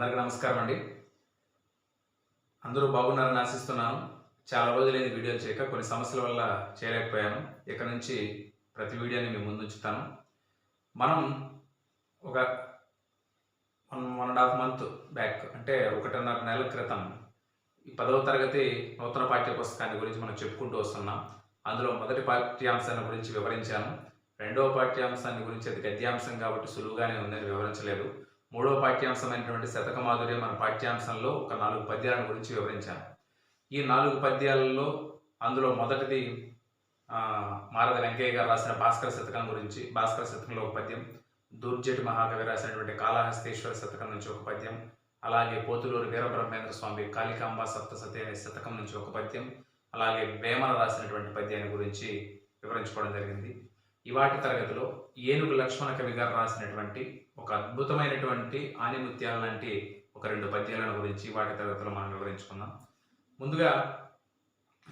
అందరికీ నమస్కారం అండి. అందరూ బాగున్నారని ఆశిస్తున్నాను. చాలా రోజులైంది వీడియోలు చేయక కొన్ని సమస్యల వల్ల చేయలేకపోయాను. ఇక్కడ నుంచి ప్రతి వీడియోని మేము ముందుంచుతాను. మనం ఒక one one and half month back అంటే ఒకటిన్నర నెలల క్రితం ఈ పదవ తరగతి నూతన పాఠ్య పుస్తకాన్ని గురించి మనం చెప్పుకుంటూ వస్తున్నాం. అందులో మొదటి పాఠ్యాంశాన్ని గురించి వివరించాను. రెండవ పాఠ్యాంశాన్ని గురించి అది గద్యాంశం కాబట్టి సులువుగానే ఉందని వివరించలేదు. మూడవ పాఠ్యాంశమైనటువంటి శతక మాధుర్యం మన పాఠ్యాంశంలో ఒక నాలుగు పద్యాల గురించి వివరించాను. ఈ నాలుగు పద్యాలలో అందులో మొదటిది మారద వెంకయ్య గారు రాసిన భాస్కర శతకం గురించి భాస్కర శతకంలో ఒక పద్యం దుర్జటి మహాకవి రాసినటువంటి కాళహస్తేశ్వర శతకం నుంచి ఒక పద్యం అలాగే పోతులూరు వీరబ్రహ్మేంద్ర స్వామి కాళికాంబ సప్తసతి అనే శతకం నుంచి ఒక పద్యం అలాగే వేమన రాసినటువంటి పద్యాన్ని గురించి వివరించుకోవడం జరిగింది. ఇవాటి తరగతిలో ఏనుగు లక్ష్మణ కవి గారు రాసినటువంటి ఒక అద్భుతమైనటువంటి ఆనిముత్యాల లాంటి ఒక రెండు పద్యాలను గురించి వాటి తరగతిలో మనం వివరించుకుందాం. ముందుగా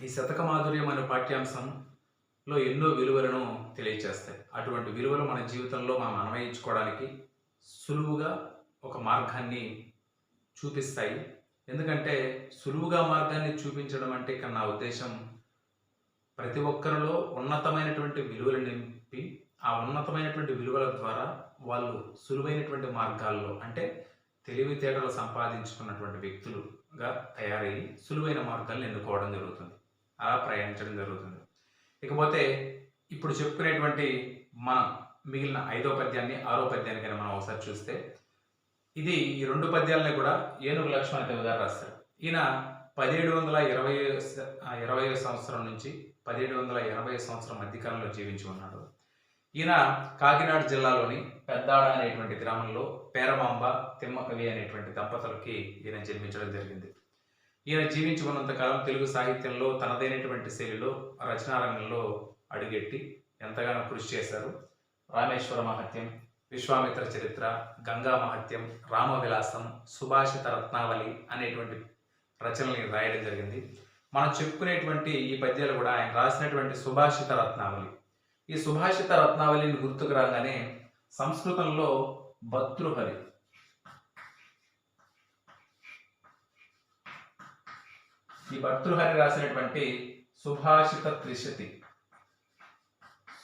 ఈ శతక మాధుర్యం అనే పాఠ్యాంశంలో ఎన్నో విలువలను తెలియచేస్తాయి. అటువంటి విలువలు మన జీవితంలో మనం అన్వయించుకోవడానికి సులువుగా ఒక మార్గాన్ని చూపిస్తాయి. ఎందుకంటే సులువుగా మార్గాన్ని చూపించడం అంటే ఇక్కడ నా ఉద్దేశం ప్రతి ఒక్కరిలో ఉన్నతమైనటువంటి విలువలు నింపి ఆ ఉన్నతమైనటువంటి విలువల ద్వారా వాళ్ళు సులువైనటువంటి మార్గాల్లో అంటే తెలివితేటలు సంపాదించుకున్నటువంటి వ్యక్తులుగా తయారయ్యి సులువైన మార్గాలను ఎన్నుకోవడం జరుగుతుంది. అలా ప్రయాణించడం జరుగుతుంది. ఇకపోతే ఇప్పుడు చెప్పుకునేటువంటి మనం మిగిలిన ఐదో పద్యాన్ని ఆరో పద్యాన్ని కానీ మనం ఒకసారి చూస్తే ఇది ఈ రెండు పద్యాలని కూడా ఏనుగు లక్ష్మణ గారు రాస్తారు ఈయన పదిహేడు వందల ఇరవై ఇరవై సంవత్సరం నుంచి పదిహేడు వందల ఎనభై సంవత్సరం మధ్యకాలంలో జీవించి ఉన్నాడు. ఈయన కాకినాడ జిల్లాలోని పెద్దాడ అనేటువంటి గ్రామంలో పేరమాంబ తిమ్మకవి అనేటువంటి దంపతులకి ఈయన జన్మించడం జరిగింది. ఈయన జీవించి ఉన్నంతకాలం తెలుగు సాహిత్యంలో తనదైనటువంటి శైలిలో రచనారంగంలో అడుగెట్టి ఎంతగానో కృషి చేశారు. రామేశ్వర మహత్యం విశ్వామిత్ర చరిత్ర గంగా మహత్యం రామవిలాసం సుభాషిత రత్నావళి అనేటువంటి రచనల్ని రాయడం జరిగింది. మనం చెప్పుకునేటువంటి ఈ పద్యాలు కూడా ఆయన రాసినటువంటి సుభాషిత రత్నావళి. ఈ సుభాషిత రత్నావళిని గుర్తుకు రాగానే సంస్కృతంలో భర్తృహరి ఈ భర్తృహరి రాసినటువంటి సుభాషిత త్రిశతి.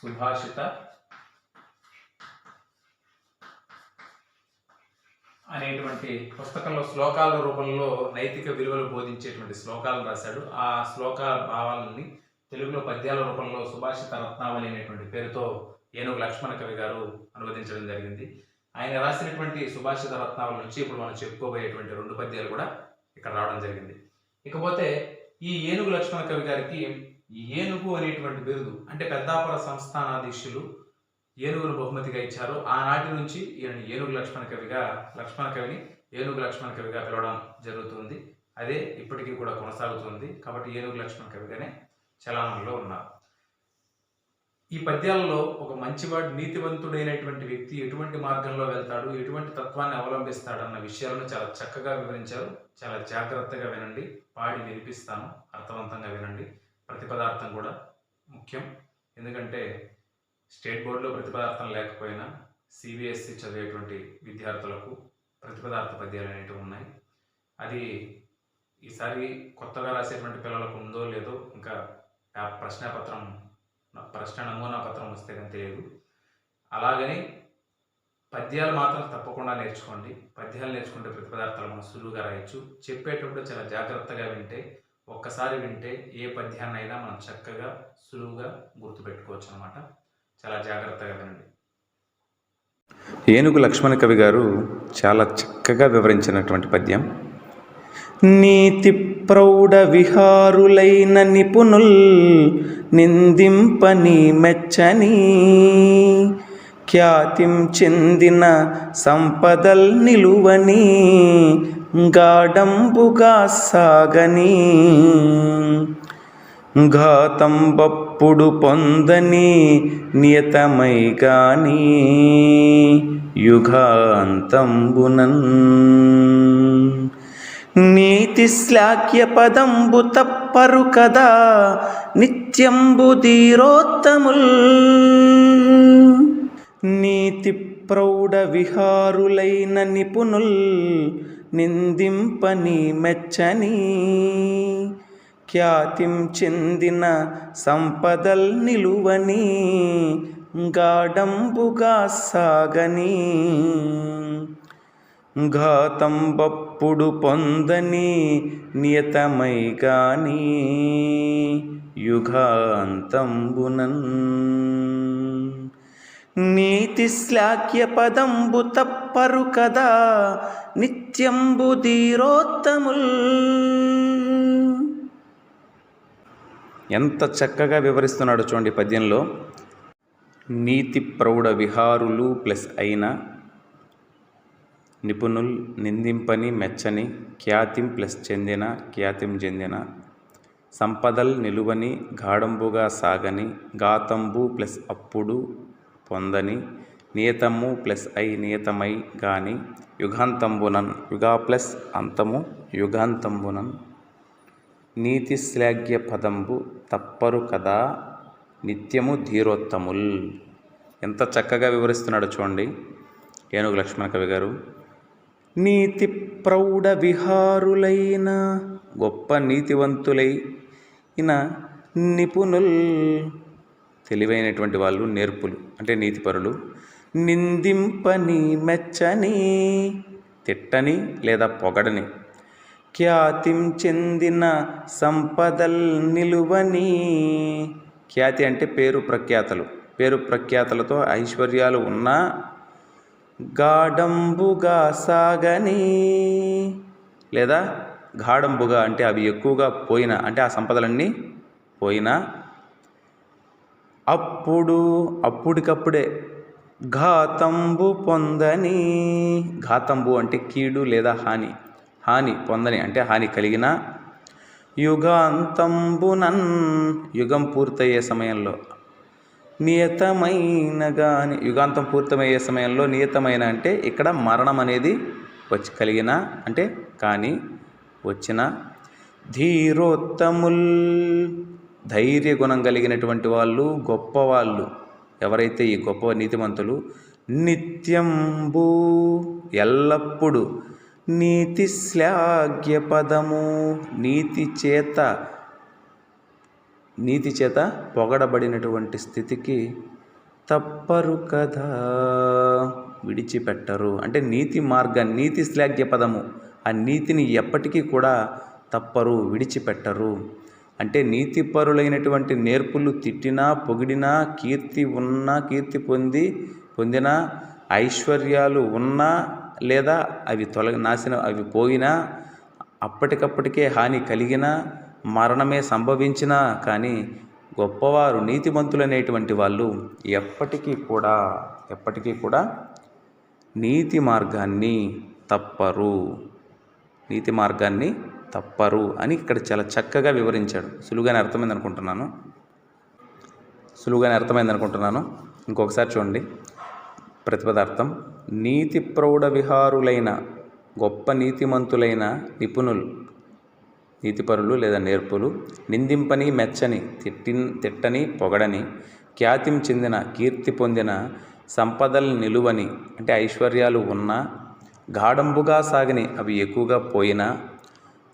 సుభాషిత అనేటువంటి పుస్తకంలో శ్లోకాల రూపంలో నైతిక విలువలు బోధించేటువంటి శ్లోకాలు రాశాడు. ఆ శ్లోకాల భావాలని తెలుగులో పద్యాల రూపంలో సుభాషిత రత్నావళి అనేటువంటి పేరుతో ఏనుగు లక్ష్మణ కవి గారు అనువదించడం జరిగింది. ఆయన రాసినటువంటి సుభాషిత రత్నావళి నుంచి ఇప్పుడు మనం చెప్పుకోబోయేటువంటి రెండు పద్యాలు కూడా ఇక్కడ రావడం జరిగింది. ఇకపోతే ఈ ఏనుగు లక్ష్మణ కవి గారికి ఏనుగు అనేటువంటి బిరుదు అంటే పెద్దాపుర సంస్థానాధీశులు ఏనుగును బహుమతిగా ఇచ్చారు. ఆనాటి నుంచి ఈయన ఏనుగు లక్ష్మణ కవిగా లక్ష్మణ కవిని ఏనుగు లక్ష్మణ కవిగా పిలవడం జరుగుతుంది. అదే ఇప్పటికీ కూడా కొనసాగుతుంది కాబట్టి ఏనుగు లక్ష్మణ కవిగానే చలామణిలో ఉన్నారు. ఈ పద్యాలలో ఒక మంచివాడు నీతివంతుడైనటువంటి వ్యక్తి ఎటువంటి మార్గంలో వెళ్తాడు ఎటువంటి తత్వాన్ని అవలంబిస్తాడన్న విషయాలను చాలా చక్కగా వివరించారు. చాలా జాగ్రత్తగా వినండి. పాడి వినిపిస్తాను అర్థవంతంగా వినండి. ప్రతిపదార్థం కూడా ముఖ్యం. ఎందుకంటే స్టేట్ బోర్డులో ప్రతిపదార్థం లేకపోయినా సిబిఎస్సి చదివేటువంటి విద్యార్థులకు ప్రతిపదార్థ పద్యాలు అనేవి ఉన్నాయి. అది ఈసారి కొత్తగా రాసేటువంటి పిల్లలకు ఉందో లేదో ఇంకా ప్రశ్నపత్రం ప్రశ్న నమూనా పత్రం వస్తే కానీ తెలియదు. అలాగని పద్యాలు మాత్రం తప్పకుండా నేర్చుకోండి. పద్యాలు నేర్చుకుంటే ప్రతిపదార్థాలు మనం సులువుగా రాయొచ్చు. చెప్పేటప్పుడు చాలా జాగ్రత్తగా వింటే ఒక్కసారి వింటే ఏ పద్యాన్నైనా మనం చక్కగా సులువుగా గుర్తుపెట్టుకోవచ్చు అనమాట చాలా జాగ్రత్తగా వినండి. ఏనుగు లక్ష్మణ కవి గారు చాలా చక్కగా వివరించినటువంటి పద్యం. నీతి ప్రౌఢ విహారులైన నిపుణుల్ నిందింపని మెచ్చని. ఖ్యాతిం చెందిన సంపదల్ నిలువని గాడంబుగా సాగని. ఘాతం బప్పుడు పొందని నియతమై గాని యుగాంతంబునన్. నీతి శ్లాఘ్య పదంబు తప్పరు కదా నిత్యంబు ధీరోత్తముల్. నీతి ప్రౌఢ విహారులైన నిపుణుల్ నిందింపని మెచ్చని. ఖ్యాతిం చెందిన సంపదల్ నిలువని గాడంబుగా సాగని. ఘాతం అప్పుడు పొందని నియతమై కానీ యుగాంతంబునన్. నీతి శ్లాఘ్య పదంబు తప్పరు కదా నిత్యంబు ధీరోత్తముల్. ఎంత చక్కగా వివరిస్తున్నాడు చూడండి పద్యంలో. నీతి ప్రౌఢ విహారులు ప్లస్ అయిన నిపుణుల్ నిందింపని మెచ్చని ఖ్యాతిం ప్లస్ చెందిన ఖ్యాతిం చెందిన సంపదల్ నిలువని గాఢంబుగా సాగని గాతంబు ప్లస్ అప్పుడు పొందని నియతము ప్లస్ ఐ నియతమై గాని యుగాంతంబునన్ యుగా ప్లస్ అంతము యుగాంతంబునన్. నీతి శ్లాఘ్య పదంబు తప్పరు కదా నిత్యము ధీరోత్తముల్. ఎంత చక్కగా వివరిస్తున్నాడు చూడండి. ఏనుగు లక్ష్మణ కవి గారు. నీతి ప్రౌఢ విహారులైన గొప్ప నీతివంతులై ఇన నిపుణుల్ తెలివైనటువంటి వాళ్ళు నేర్పులు అంటే నీతిపరులు నిందింపని మెచ్చని తిట్టని లేదా పొగడని ఖ్యాతిం చెందిన సంపదల్ నిలువని ఖ్యాతి అంటే పేరు ప్రఖ్యాతలు. పేరు ప్రఖ్యాతలతో ఐశ్వర్యాలు ఉన్నా గాఢంబుగా సాగని. లేదా గాఢంబుగా అంటే అవి ఎక్కువగా పోయినా అంటే ఆ సంపదలన్నీ పోయినా. అప్పుడు అప్పటికప్పుడే ఘాతంబు పొందని. ఘాతంబు అంటే కీడు లేదా హాని. హాని పొందని అంటే హాని కలిగిన. యుగాంతంబునన్ యుగం పూర్తయ్యే సమయంలో నియతమైన గాని యుగాంతం పూర్తమయ్యే సమయంలో నియతమైన అంటే ఇక్కడ మరణం అనేది వచ్చి కలిగిన అంటే కానీ వచ్చిన ధీరోత్తముల్ ధైర్య గుణం కలిగినటువంటి వాళ్ళు గొప్పవాళ్ళు ఎవరైతే ఈ గొప్ప నీతిమంతులు? నిత్యంబు ఎల్లప్పుడూ నీతి శ్లాఘ్య పదము నీతి చేత నీతి చేత పొగడబడినటువంటి స్థితికి తప్పరు కదా. విడిచిపెట్టరు. అంటే నీతి మార్గ నీతి శ్లాఘ్య పదము. ఆ నీతిని ఎప్పటికీ కూడా తప్పరు విడిచిపెట్టరు. అంటే నీతిపరులైనటువంటి నేర్పులు తిట్టినా పొగిడినా కీర్తి ఉన్నా కీర్తి పొంది పొందిన ఐశ్వర్యాలు ఉన్నా లేదా అవి తొలగి నాశనం అవి పోయినా అప్పటికప్పటికే హాని కలిగినా మరణమే సంభవించినా కానీ గొప్పవారు నీతిమంతులనేటువంటి వాళ్ళు ఎప్పటికీ కూడా ఎప్పటికీ కూడా నీతి మార్గాన్ని తప్పరు. నీతి మార్గాన్ని తప్పరు అని ఇక్కడ చాలా చక్కగా వివరించాడు. సులువుగానే అర్థమైంది అనుకుంటున్నాను సులువుగానే అర్థమైంది అనుకుంటున్నాను ఇంకొకసారి చూడండి. ప్రతిపదార్థం నీతి ప్రౌఢ విహారులైన గొప్ప నీతిమంతులైన నిపుణులు నీతిపరులు లేదా నేర్పులు నిందింపని మెచ్చని తిట్టి తిట్టని పొగడని ఖ్యాతిం చెందిన కీర్తి పొందిన సంపదలు నిలువని అంటే ఐశ్వర్యాలు ఉన్నా గాఢంబుగా సాగని అవి ఎక్కువగా పోయినా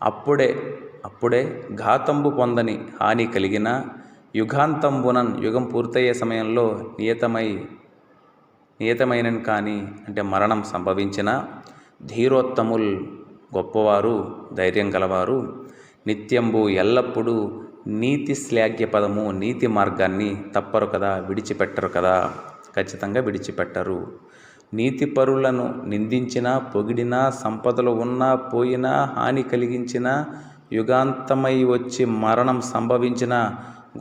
అప్పుడే అప్పుడే ఘాతంబు పొందని హాని కలిగిన యుగాంతంబునన్ యుగం పూర్తయ్యే సమయంలో నియతమై నియతమైనని కానీ అంటే మరణం సంభవించిన ధీరోత్తముల్ గొప్పవారు ధైర్యం గలవారు నిత్యంబు ఎల్లప్పుడూ నీతి శ్లాఘ్య పదము నీతి మార్గాన్ని తప్పరు కదా విడిచిపెట్టరు కదా. ఖచ్చితంగా విడిచిపెట్టరు. నీతిపరులను నిందించినా పొగిడినా సంపదలు ఉన్నా పోయినా హాని కలిగించిన యుగాంతమై వచ్చి మరణం సంభవించిన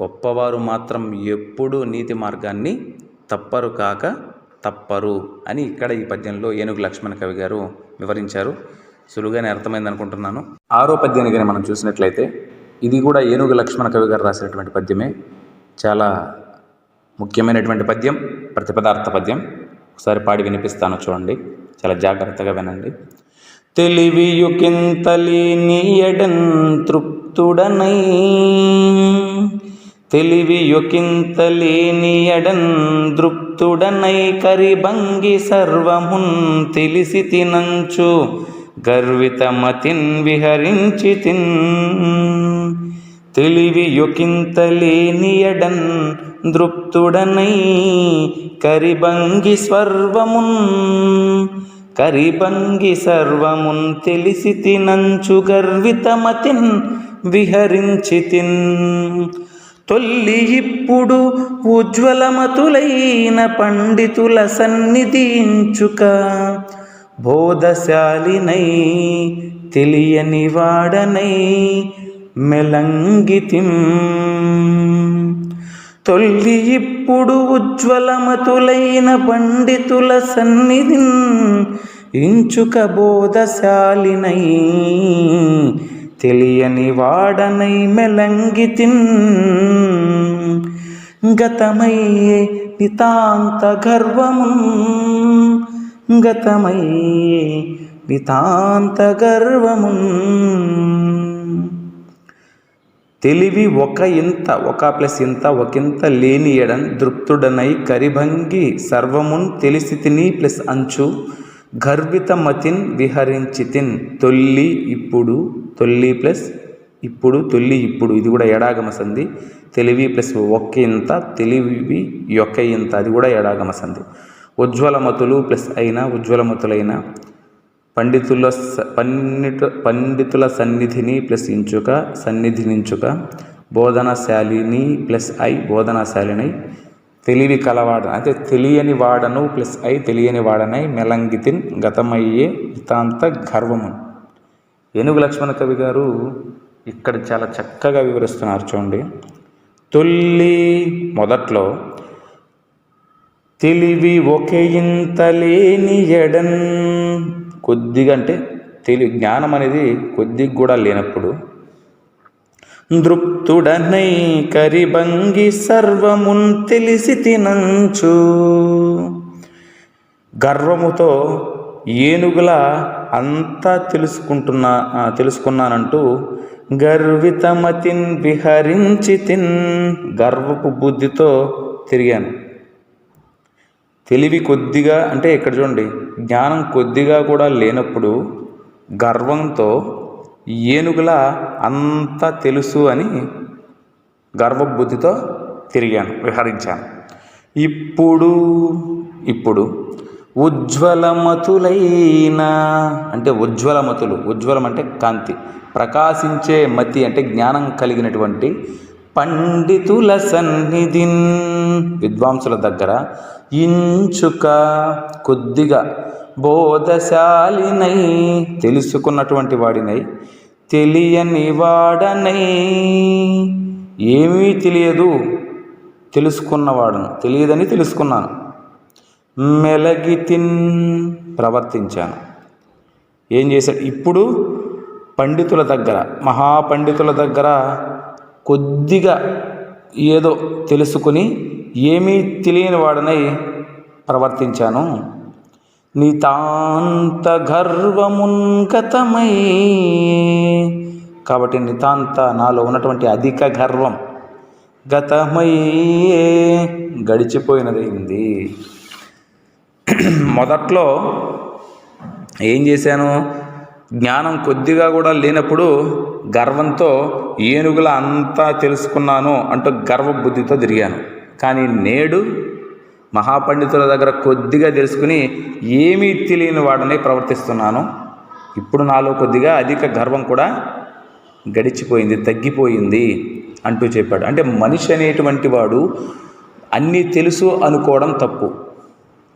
గొప్పవారు మాత్రం ఎప్పుడూ నీతి మార్గాన్ని తప్పరు కాక తప్పరు అని ఇక్కడ ఈ పద్యంలో ఏనుగు లక్ష్మణ కవి గారు వివరించారు. సులువుగానే అర్థమైంది అనుకుంటున్నాను. ఆరో పద్యాన్ని కానీ మనం చూసినట్లయితే ఇది కూడా ఏనుగు లక్ష్మణ కవి గారు రాసినటువంటి పద్యమే. చాలా ముఖ్యమైనటువంటి పద్యం ప్రతిపదార్థ పద్యం. ఒకసారి పాడి వినిపిస్తాను చూడండి. చాలా జాగ్రత్తగా వినండి. తెలివియుకింతలీని ఎడన్ తృప్తుడనై తెలివియుకింతలేని ఎడన్ దృప్తుడనై కరిబంగి సర్వమున్ తెలిసి తినంచు గర్వితమతిన్ విహరించి తిన్ తెలివి యొకింతలేనియడన్ దృప్తుడనై కరిబంగి స్వర్వమున్. కరిబంగి సర్వమున్ తెలిసి తినంచు గర్వితమతిన్ విహరించి తిన్ తొల్లి ఇప్పుడు ఉజ్వలమతులైన పండితుల సన్నిధించుక బోధశాలినై తెలియని వాడనై మెలంగితిం. తొల్లి ఇప్పుడు ఉజ్వలమతులైన పండితుల సన్నిధిన్ ఇంచుక బోధశాలినై తెలియని వాడనై మెలంగితిన్ గతమయ్యే నితాంత గర్వము. గతమై వితాంత గర్వమున్ తెలివి ఒక ఇంత ఒక ప్లస్ ఇంత ఒకంత లేని ఎడన్ దృప్తుడనై కరిభంగి సర్వమున్ తెలిసి తిని ప్లస్ అంచు గర్విత మతిన్ విహరించితిన్ తొల్లి ఇప్పుడు తొల్లి ప్లస్ ఇప్పుడు తొల్లి ఇప్పుడు. ఇది కూడా ఎడాగమ సంధి. తెలివి ప్లస్ ఒక్క ఇంత తెలివి యొక్క ఇంత అది కూడా ఎడాగమ సంధి. ఉజ్వలమతులు ప్లస్ అయిన ఉజ్వలమతులైన పండితుల పండితు పండితుల సన్నిధిని ప్లస్ ఇంచుక సన్నిధినించుక బోధనశాలిని ప్లస్ ఐ బోధనశాలిని తెలివి కలవాడ అంటే తెలియని వాడను ప్లస్ ఐ తెలియని వాడనై మెలంగితిన్ గతమయ్యే ఇతాంత గర్వము ఏనుగు లక్ష్మణ కవి గారు ఇక్కడ చాలా చక్కగా వివరిస్తున్నారు చూడండి. తొల్లి మొదట్లో తెలివి ఒకే ఇంత లేని ఎడన్ కొద్దిగా అంటే తెలి జ్ఞానం అనేది కొద్దిగా కూడా లేనప్పుడు దృప్తుడనై కరిబంగి సర్వమున్ తెలిసి తినంచు. గర్వముతో ఏనుగుల అంతా తెలుసుకుంటున్నా తెలుసుకున్నానంటూ గర్వితమతిన్ విహరించి తిన్ గర్వపు బుద్ధితో తిరిగాను. తెలివి కొద్దిగా అంటే ఇక్కడ చూడండి జ్ఞానం కొద్దిగా కూడా లేనప్పుడు గర్వంతో ఏనుగుల అంతా తెలుసు అని గర్వబుద్ధితో తిరిగాను విహరించాను. ఇప్పుడు ఇప్పుడు ఉజ్వలమతులైన అంటే ఉజ్వలమతులు ఉజ్వలం అంటే కాంతి ప్రకాశించే మతి అంటే జ్ఞానం కలిగినటువంటి పండితుల సన్నిధిన్. విద్వాంసుల దగ్గర ఇంచుక కొద్దిగా బోధశాలినై తెలుసుకున్నటువంటి వాడినై తెలియని వాడనై. ఏమీ తెలియదు తెలుసుకున్నవాడను తెలియదని తెలుసుకున్నాను. మెలగితిన్ ప్రవర్తించాను. ఏం చేశాడు? ఇప్పుడు పండితుల దగ్గర మహాపండితుల దగ్గర కొద్దిగా ఏదో తెలుసుకుని ఏమీ తెలియని వాడనై ప్రవర్తించాను. నితాంత గర్వమున్గతమై కాబట్టి నితాంత నాలో ఉన్నటువంటి అధిక గర్వం గతమయ్యే గడిచిపోయినదైంది. మొదట్లో ఏం చేశాను? జ్ఞానం కొద్దిగా కూడా లేనప్పుడు గర్వంతో ఏనుగుల అంతా తెలుసుకున్నాను అంటూ గర్వబుద్ధితో తిరిగాను. కానీ నేడు మహాపండితుల దగ్గర కొద్దిగా తెలుసుకుని ఏమీ తెలియని వాడనే ప్రవర్తిస్తున్నాను. ఇప్పుడు నాలో కొద్దిగా అధిక గర్వం కూడా గడిచిపోయింది తగ్గిపోయింది అంటూ చెప్పాడు. అంటే మనిషి అనేటువంటి వాడు అన్నీ తెలుసు అనుకోవడం తప్పు.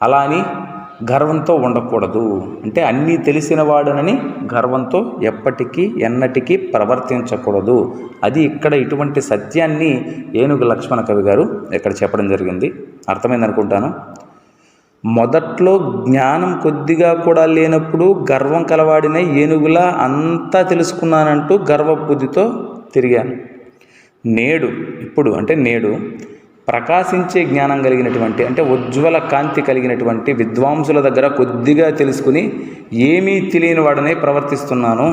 అలా అని గర్వంతో ఉండకూడదు. అంటే అన్నీ తెలిసిన వాడనని గర్వంతో ఎప్పటికీ ఎన్నటికీ ప్రవర్తించకూడదు. అది ఇక్కడ ఇటువంటి సత్యాన్ని ఏనుగు లక్ష్మణ కవి గారు ఇక్కడ చెప్పడం జరిగింది. అర్థమైంది అనుకుంటాను మొదట్లో జ్ఞానం కొద్దిగా కూడా లేనప్పుడు గర్వం కలవాడిన ఏనుగులా అంతా తెలుసుకున్నానంటూ గర్వబుద్ధితో తిరిగాను. నేడు ఇప్పుడు అంటే నేడు ప్రకాశించే జ్ఞానం కలిగినటువంటి అంటే ఉజ్వల కాంతి కలిగినటువంటి విద్వాంసుల దగ్గర కొద్దిగా తెలుసుకుని ఏమీ తెలియని వాడనే ప్రవర్తిస్తున్నాను.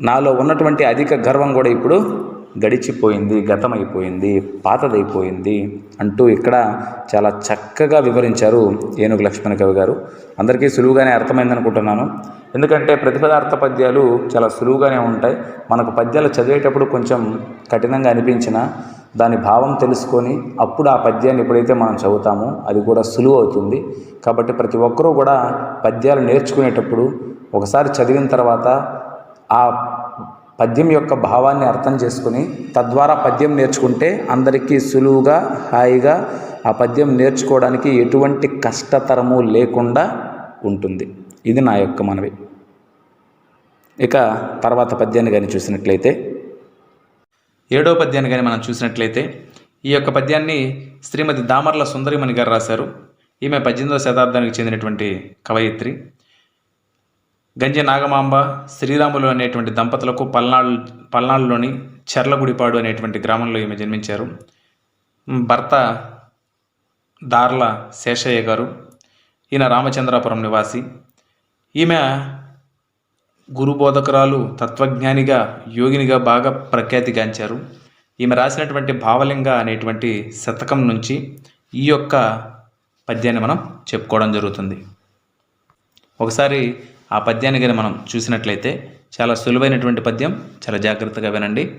నాలో ఉన్నటువంటి అధిక గర్వం కూడా ఇప్పుడు గడిచిపోయింది గతమైపోయింది పాతదైపోయింది అంటూ ఇక్కడ చాలా చక్కగా వివరించారు ఏనుగు లక్ష్మణ కవి గారు. అందరికీ సులువుగానే అర్థమైంది అనుకుంటున్నాను ఎందుకంటే ప్రతిపదార్థ పద్యాలు చాలా సులువుగానే ఉంటాయి. మనకు పద్యాలు చదివేటప్పుడు కొంచెం కఠినంగా అనిపించినా దాని భావం తెలుసుకొని అప్పుడు ఆ పద్యాన్ని ఎప్పుడైతే మనం చదువుతామో అది కూడా సులువు అవుతుంది. కాబట్టి ప్రతి ఒక్కరూ కూడా పద్యాలు నేర్చుకునేటప్పుడు ఒకసారి చదివిన తర్వాత ఆ పద్యం యొక్క భావాన్ని అర్థం చేసుకుని తద్వారా పద్యం నేర్చుకుంటే అందరికీ సులువుగా హాయిగా ఆ పద్యం నేర్చుకోవడానికి ఎటువంటి కష్టతరము లేకుండా ఉంటుంది. ఇది నా యొక్క మనవి. ఇక తర్వాత పద్యాన్ని కానీ చూసినట్లయితే ఏడో పద్యాన్ని కానీ మనం చూసినట్లయితే ఈ యొక్క పద్యాన్ని శ్రీమతి దామర్ల సుందరిమణి గారు రాశారు. ఈమె పద్దెనిమిదవ శతాబ్దానికి చెందినటువంటి కవయిత్రి. గంజి నాగమాంబ శ్రీరాములు అనేటువంటి దంపతులకు పల్నాడు పల్నాడులోని చెర్లగుడిపాడు అనేటువంటి గ్రామంలో ఈమె జన్మించారు. భర్త దార్ల శేషయ్య గారు ఈయన రామచంద్రాపురం నివాసి. ఈమె గురు బోధకురాలు తత్వజ్ఞానిగా యోగినిగా బాగా ప్రఖ్యాతిగాంచారు. ఈమె రాసినటువంటి భావలింగ అనేటువంటి శతకం నుంచి ఈ యొక్క పద్యాన్ని మనం చెప్పుకోవడం జరుగుతుంది. ఒకసారి ఆ పద్యాన్ని కానీ మనం చూసినట్లయితే చాలా సులువైనటువంటి పద్యం చాలా జాగ్రత్తగా వినండి.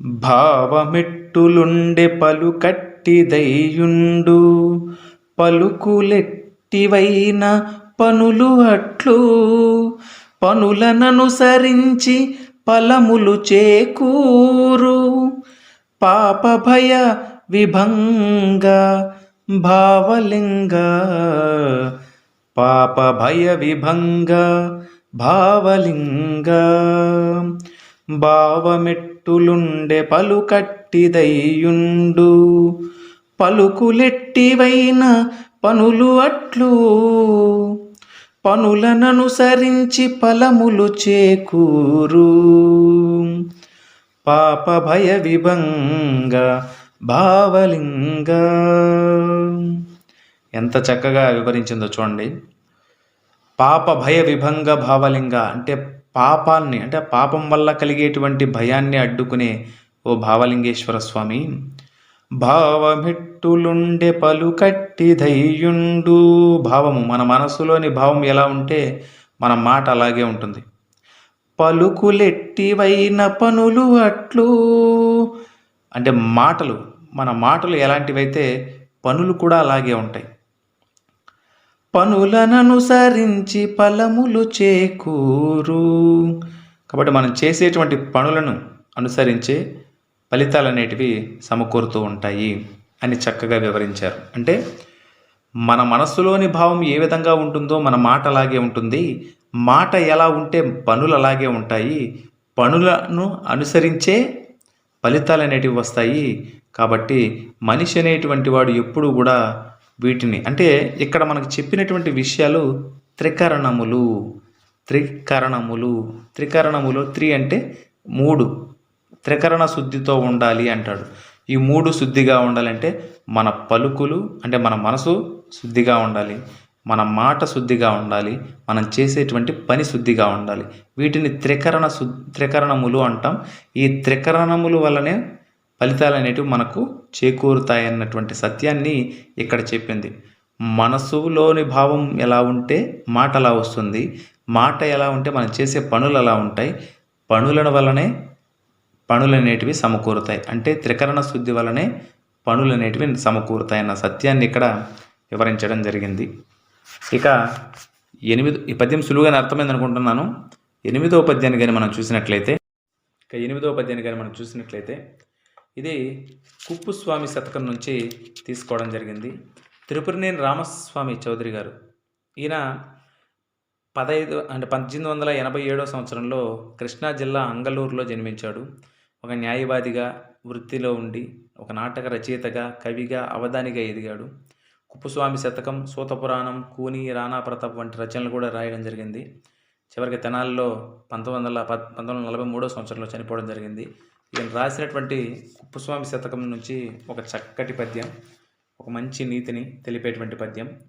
భావమెట్టులుండె పలుకట్టిదయ్యుండు పలుకులెట్టివైన పనులు అట్లు పనులననుసరించి ఫలములు చేకూరు. పాప భయ విభంగ భావలింగ పాప భయ విభంగ భావలింగ భావమెట్టులుండె పలుకట్టిదయ్యుండు. పలుకులెట్టివైన పనులు అట్లు. పనులననుసరించి ఫలములు చేకూరు. పాప భయ విభంగ భావలింగ. ఎంత చక్కగా వివరించిందో చూడండి. పాప భయ విభంగ భావలింగ అంటే పాపాన్ని అంటే పాపం వల్ల కలిగేటువంటి భయాన్ని అడ్డుకునే ఓ భావలింగేశ్వర స్వామి. భావమిట్టులుండే పలుకట్టి ధైర్యుండు భావము మన మనసులోని భావం ఎలా ఉంటే మన మాట అలాగే ఉంటుంది. పలుకులెట్టివైన పనులు అట్లు. అంటే మాటలు మన మాటలు ఎలాంటివైతే పనులు కూడా అలాగే ఉంటాయి. పనులననుసరించి ఫలములు చేకూరు. కాబట్టి మనం చేసేటువంటి పనులను అనుసరించే ఫలితాలు అనేటివి సమకూరుతూ ఉంటాయి అని చక్కగా వివరించారు. అంటే మన మనస్సులోని భావం ఏ విధంగా ఉంటుందో మన మాట అలాగే ఉంటుంది. మాట ఎలా ఉంటే పనులు అలాగే ఉంటాయి. పనులను అనుసరించే ఫలితాలు అనేటివి వస్తాయి. కాబట్టి మనిషి అనేటువంటి వాడు ఎప్పుడూ కూడా వీటిని అంటే ఇక్కడ మనకు చెప్పినటువంటి విషయాలు త్రికరణములు. త్రికరణములు. త్రికరణములు త్రి అంటే మూడు. త్రికరణ శుద్ధితో ఉండాలి అంటాడు. ఈ మూడు శుద్ధిగా ఉండాలంటే మన పలుకులు అంటే మన మనసు శుద్ధిగా ఉండాలి మన మాట శుద్ధిగా ఉండాలి మనం చేసేటువంటి పని శుద్ధిగా ఉండాలి. వీటిని త్రికరణ శు త్రికరణములు అంటాం. ఈ త్రికరణములు వల్లనే ఫలితాలు అనేటివి మనకు చేకూరుతాయి అన్నటువంటి సత్యాన్ని ఇక్కడ చెప్పింది. మనసులోని భావం ఎలా ఉంటే మాట అలా వస్తుంది. మాట ఎలా ఉంటే మనం చేసే పనులు అలా ఉంటాయి. పనుల వల్లనే పనులు అనేటివి సమకూరుతాయి. అంటే త్రికరణ శుద్ధి వలనే పనులు అనేటివి సమకూరుతాయి అన్న సత్యాన్ని ఇక్కడ వివరించడం జరిగింది. ఇక ఎనిమిది ఈ పద్యం సులువుగానే అర్థమైంది అనుకుంటున్నాను. ఎనిమిదో పద్యాన్ని కానీ మనం చూసినట్లయితే ఇక ఎనిమిదో పద్యాన్ని కానీ మనం చూసినట్లయితే ఇది కుప్పుస్వామి శతకం నుంచి తీసుకోవడం జరిగింది. తిరుపతినేని రామస్వామి చౌదరి గారు ఈయన పదహైదు అంటే పద్దెనిమిది వందల ఎనభై ఏడో సంవత్సరంలో కృష్ణా జిల్లా అంగలూరులో జన్మించాడు. ఒక న్యాయవాదిగా వృత్తిలో ఉండి ఒక నాటక రచయితగా కవిగా అవధానిగా ఎదిగాడు. కుప్పస్వామి శతకం సూతపురాణం కూని రాణా ప్రతాప్ వంటి రచనలు కూడా రాయడం జరిగింది. చివరికి తెనాలిలో పంతొమ్మిది వందల పంతొమ్మిది వందల నలభై మూడో సంవత్సరంలో చనిపోవడం జరిగింది. ఈయన రాసినటువంటి కుప్పుస్వామి శతకం నుంచి ఒక చక్కటి పద్యం ఒక మంచి నీతిని తెలిపేటువంటి పద్యం.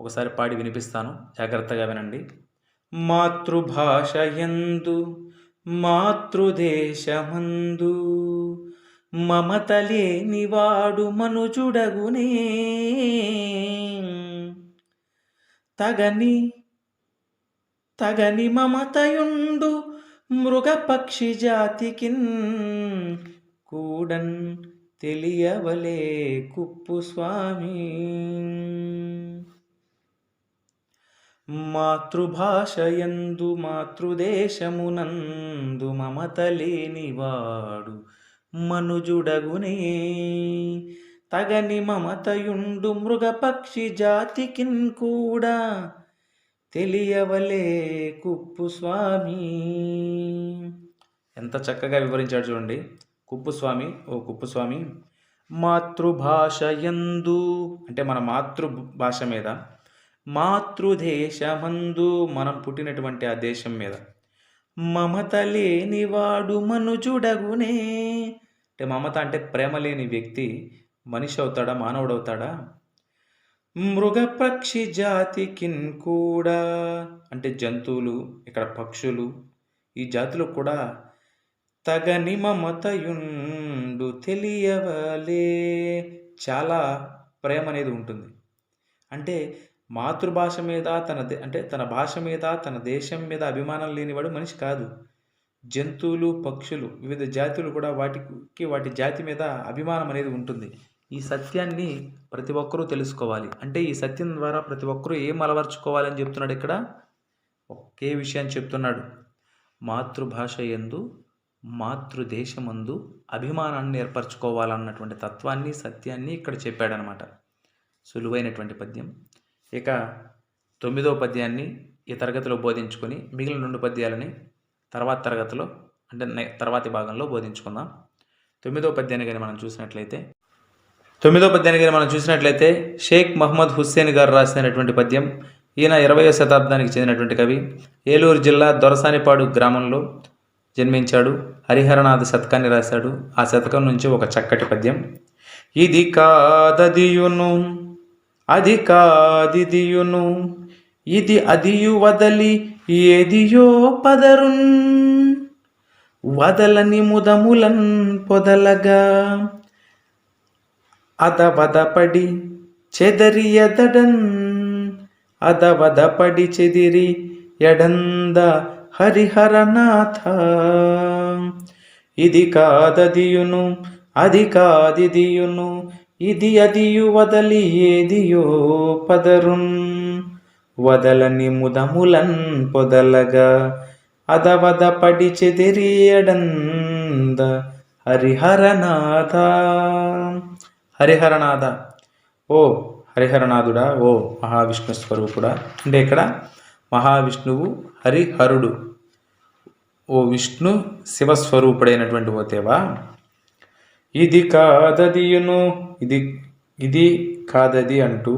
ఒకసారి పాడి వినిపిస్తాను. జాగ్రత్తగా వినండి. మాతృభాష ఎందు మాతృదేశమందు మమత లేనివాడు మనుజుడగునే. తగని తగని మమతయుండు మృగపక్షి జాతికిన్ కూడన్ తెలియవలే కుప్పు స్వామి. మాతృభాషయందు మాతృదేశమునందు మమత లేనివాడు మనుజుడగునే. తగని మమతయుండు మృగపక్షి జాతికిన్ కూడా తెలియవలే కుప్పు స్వామి. ఎంత చక్కగా వివరించాడు చూడండి. కుప్పు స్వామి ఓ కుప్పు స్వామి. మాతృభాష ఎందు అంటే మన మాతృ భాష మీద మాతృదేశమందు మనం పుట్టినటువంటి ఆ దేశం మీద. మమత లేనివాడు మనుజుడగునే. అంటే మమత అంటే ప్రేమ లేని వ్యక్తి మనిషి అవుతాడా మానవుడవుతాడా మృగపక్షి జాతికిన్ కూడా. అంటే జంతువులు ఇక్కడ పక్షులు ఈ జాతులు కూడా తగని మమతయుండు తెలియవలే. చాలా ప్రేమ అనేది ఉంటుంది. అంటే మాతృభాష మీద తన దే- అంటే తన భాష మీద తన దేశం మీద అభిమానం లేనివాడు మనిషి కాదు. జంతువులు పక్షులు వివిధ జాతులు కూడా వాటికి వాటి జాతి మీద అభిమానం అనేది ఉంటుంది. ఈ సత్యాన్ని ప్రతి ఒక్కరూ తెలుసుకోవాలి. అంటే ఈ సత్యం ద్వారా ప్రతి ఒక్కరూ ఏం అలవర్చుకోవాలని చెప్తున్నాడు ఇక్కడ? ఒకే విషయాన్ని చెప్తున్నాడు. మాతృభాష ఎందు మాతృదేశమందు అభిమానాన్ని ఏర్పరచుకోవాలన్నటువంటి తత్వాన్ని సత్యాన్ని ఇక్కడ చెప్పాడనమాట. సులువైనటువంటి పద్యం. ఇక తొమ్మిదో పద్యాన్ని ఈ తరగతిలో బోధించుకొని మిగిలిన రెండు పద్యాలని తర్వాత తరగతిలో అంటే తర్వాతి భాగంలో బోధించుకుందాం. తొమ్మిదో పద్యాన్ని కానీ మనం చూసినట్లయితే తొమ్మిదో పద్యాన్ని కానీ మనం చూసినట్లయితే షేక్ మహమ్మద్ హుస్సేన్ గారు రాసినటువంటి పద్యం ఈయన ఇరవయో శతాబ్దానికి చెందినటువంటి కవి ఏలూరు జిల్లా దొరసానిపాడు గ్రామంలో జన్మించాడు. హరిహరనాథ శతకాన్ని రాశాడు. ఆ శతకం నుంచి ఒక చక్కటి పద్యం. ఇది కాదదియును అది కాదిదియును ఇది అదియు వదలి ఏదియో పదరున్. వదలని ముదములన్ పొదలగా. అదవదపడి చెదరి ఎదడన్ అదవదపడి చెదిరి ఎడంద హరిహరనాథ. ఇది కాదదియును అది కాదిదియును ఇది అదియు వదలి ఏదియో పదరున్. వదలని ముదములన్ పొదలగా అదవద పడి చెదిరియడంద హరిహరనాథ. హరిహరనాథ. ఓ హరిహరనాథుడా ఓ మహావిష్ణు స్వరూపుడా. అంటే ఇక్కడ మహావిష్ణువు హరిహరుడు. ఓ విష్ణు శివస్వరూపుడైనటువంటి ఓ దేవా. ఇది కాదదియును ఇది ఇది కాదది అంటూ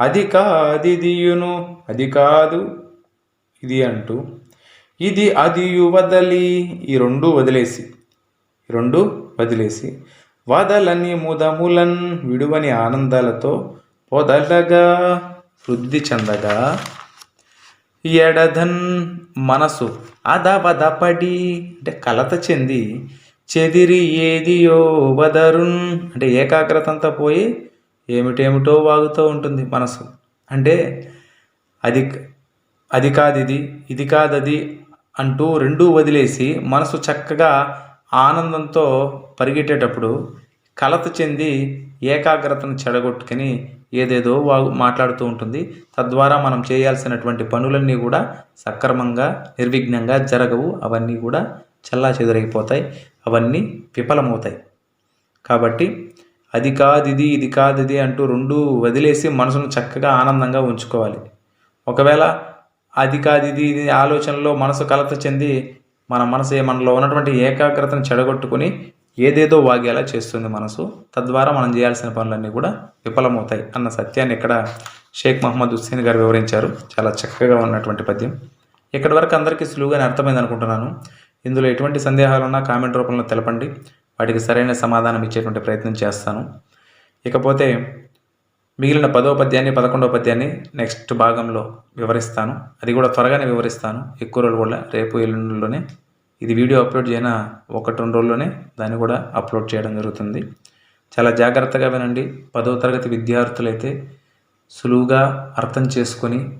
అది కాదిదియును అది కాదు ఇది అంటూ ఇది అదియు వదలి ఈ రెండు వదిలేసి రెండు వదిలేసి వదలని ముదములన్ విడువని ఆనందాలతో పొదలగా వృద్ధి చెందగా ఎడధన్ మనసు అదవదపడి అంటే కలత చెంది చెదిరి ఏదియో వదరున్ అంటే ఏకాగ్రత అంతా పోయి ఏమిటేమిటో వాగుతూ ఉంటుంది మనసు. అంటే అది అది కాదు ఇది ఇది కాదది అంటూ రెండూ వదిలేసి మనసు చక్కగా ఆనందంతో పరిగెట్టేటప్పుడు కలత చెంది ఏకాగ్రతను చెడగొట్టుకుని ఏదేదో వాగు మాట్లాడుతూ ఉంటుంది. తద్వారా మనం చేయాల్సినటువంటి పనులన్నీ కూడా సక్రమంగా నిర్విఘ్నంగా జరగవు. అవన్నీ కూడా చల్లా చెదురైపోతాయి అవన్నీ విఫలమవుతాయి. కాబట్టి అది కాదు ఇది ఇది కాదు ఇది అంటూ రెండు వదిలేసి మనసును చక్కగా ఆనందంగా ఉంచుకోవాలి. ఒకవేళ అది కాదు ఇది ఇది ఆలోచనలో మనసు కలత చెంది మన మనసు మనలో ఉన్నటువంటి ఏకాగ్రతను చెడగొట్టుకుని ఏదేదో వాగేలా చేస్తుంది మనసు. తద్వారా మనం చేయాల్సిన పనులన్నీ కూడా విఫలమవుతాయి అన్న సత్యాన్ని ఇక్కడ షేక్ మహమ్మద్ హుస్సేన్ గారు వివరించారు. చాలా చక్కగా ఉన్నటువంటి పద్యం. ఇక్కడి వరకు అందరికీ సులువుగానే అర్థమైంది అనుకుంటున్నాను ఇందులో ఎటువంటి సందేహాలు ఉన్నా కామెంట్ రూపంలో తెలపండి. వాటికి సరైన సమాధానం ఇచ్చేటువంటి ప్రయత్నం చేస్తాను. ఇకపోతే మిగిలిన పదో పద్యాన్ని పదకొండవ పద్యాన్ని నెక్స్ట్ భాగంలో వివరిస్తాను. అది కూడా త్వరగానే వివరిస్తాను. ఎక్కువ రోజులు కూడా రేపు ఎల్లుండిలోనే ఇది వీడియో అప్లోడ్ చేయన ఒకటి రెండు రోజుల్లోనే దాన్ని కూడా అప్లోడ్ చేయడం జరుగుతుంది. చాలా జాగ్రత్తగా వినండి. పదో తరగతి విద్యార్థులైతే సులువుగా అర్థం చేసుకొని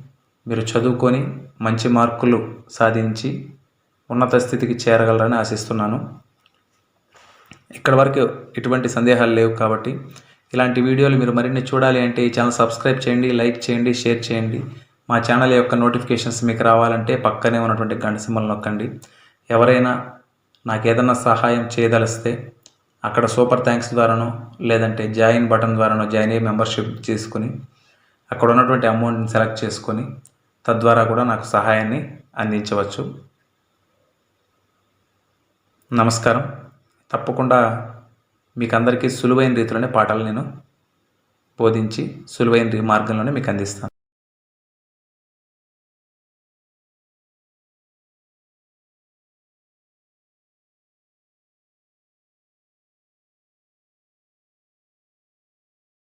మీరు చదువుకొని మంచి మార్కులు సాధించి ఉన్నత స్థితికి చేరగలరని ఆశిస్తున్నాను. ఇక్కడ వరకు ఎటువంటి సందేహాలు లేవు కాబట్టి ఇలాంటి వీడియోలు మీరు మరిన్ని చూడాలి అంటే ఈ ఛానల్ సబ్స్క్రైబ్ చేయండి లైక్ చేయండి షేర్ చేయండి. మా ఛానల్ యొక్క నోటిఫికేషన్స్ మీకు రావాలంటే పక్కనే ఉన్నటువంటి గంట సింబల్ నొక్కండి. ఎవరైనా నాకు ఏదన్నా సహాయం చేయదలిస్తే అక్కడ సూపర్ థ్యాంక్స్ ద్వారానో లేదంటే జాయిన్ బటన్ ద్వారానో జాయిన్ అయ్యి మెంబర్షిప్ చేసుకుని అక్కడ ఉన్నటువంటి అమౌంట్ని సెలెక్ట్ చేసుకొని తద్వారా కూడా నాకు సహాయాన్ని అందించవచ్చు. నమస్కారం. తప్పకుండా మీకు అందరికీ సులువైన రీతిలోనే పాఠాలు నేను బోధించి సులువైన మార్గంలోనే మీకు అందిస్తాను.